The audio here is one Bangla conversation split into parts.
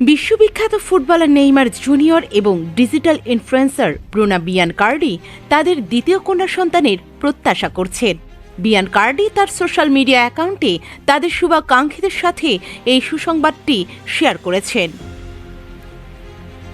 বিশ্ববিখ্যাত ফুটবলার নেইমার জুনিয়র এবং digital influencer Bruna Biancardi তাদের দ্বিতীয় কন্যা সন্তানের প্রত্যাশা করছেন। বিয়ান কার্ডি তার সোশ্যাল মিডিয়া অ্যাকাউন্টে তাদের শুভাকাঙ্ক্ষীদের সাথে এই সুসংবাদটি শেয়ার করেছেন।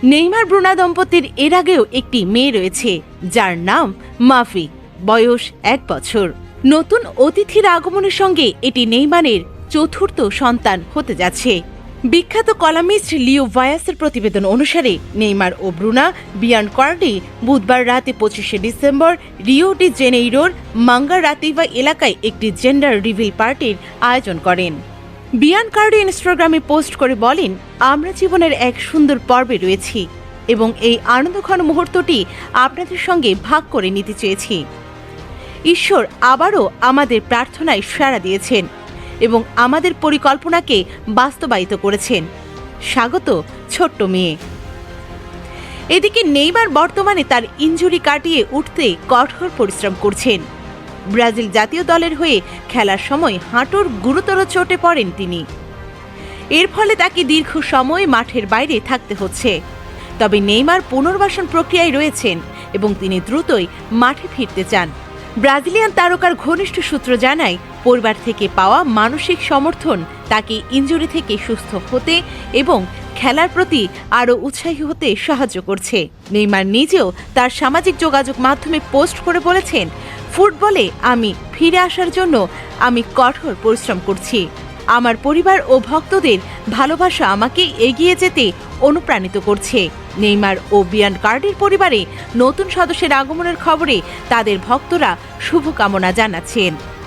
নেইমার ব্রুনা দম্পতির এর আগেও একটি মেয়ে রয়েছে, যার নাম মাফি, বয়স এক বছর। নতুন অতিথির আগমনের সঙ্গে এটি নেইমারের চতুর্থ সন্তান হতে যাচ্ছে। বিখ্যাত কলামিস্ট লিও ভায়াসের প্রতিবেদন অনুসারে নেইমার ও ব্রুনা, বিয়ান কার্ডি, বুধবার রাতে পঁচিশে ডিসেম্বর রিও ডি জেনেইরোর মাঙ্গা রাতিবা এলাকায় একটি জেন্ডার রিভিল পার্টির আয়োজন করেন। বিয়ান কার্ডি ইনস্টাগ্রামে পোস্ট করে বলেন, আমরা জীবনের এক সুন্দর পর্বে রয়েছি এবং এই আনন্দঘন মুহূর্তটি আপনাদের সঙ্গে ভাগ করে নিতে চেয়েছি। ঈশ্বর আবারও আমাদের প্রার্থনায় সাড়া দিয়েছেন। এবং আমাদের পরিকল্পনাকে বাস্তবায়িত করেছেন। স্বাগত, ছোট্ট মেয়ে। এদিকে নেইমার বর্তমানে তার ইনজুরি কাটিয়ে উঠতে কঠোর পরিশ্রম করছেন। ব্রাজিল জাতীয় দলের হয়ে খেলার সময় হাঁটুর গুরুতর চোটে পড়েন তিনি। এর ফলে তাকে দীর্ঘ সময় মাঠের বাইরে থাকতে হচ্ছে। তবে নেইমার পুনর্বাসন প্রক্রিয়ায় রয়েছেন এবং তিনি দ্রুতই মাঠে ফিরতে চান। ব্রাজিলিয়ান তারকার ঘনিষ্ঠ সূত্র জানায়, পরিবার থেকে পাওয়া মানসিক সমর্থন তাকে ইঞ্জুরি থেকে সুস্থ হতে এবং খেলার প্রতি আরও উৎসাহী হতে সাহায্য করছে। নেইমার নিজেও তার সামাজিক যোগাযোগ মাধ্যমে পোস্ট করে বলেছেন, ফুটবলে আমি ফিরে আসার জন্য আমি কঠোর পরিশ্রম করছি। আমার পরিবার ও ভক্তদের ভালোবাসা আমাকে এগিয়ে যেতে অনুপ্রাণিত করছে। নেইমার ও বিয়ান কার্ডের পরিবারে নতুন সদস্যের আগমনের খবরে তাদের ভক্তরা শুভকামনা জানাচ্ছেন।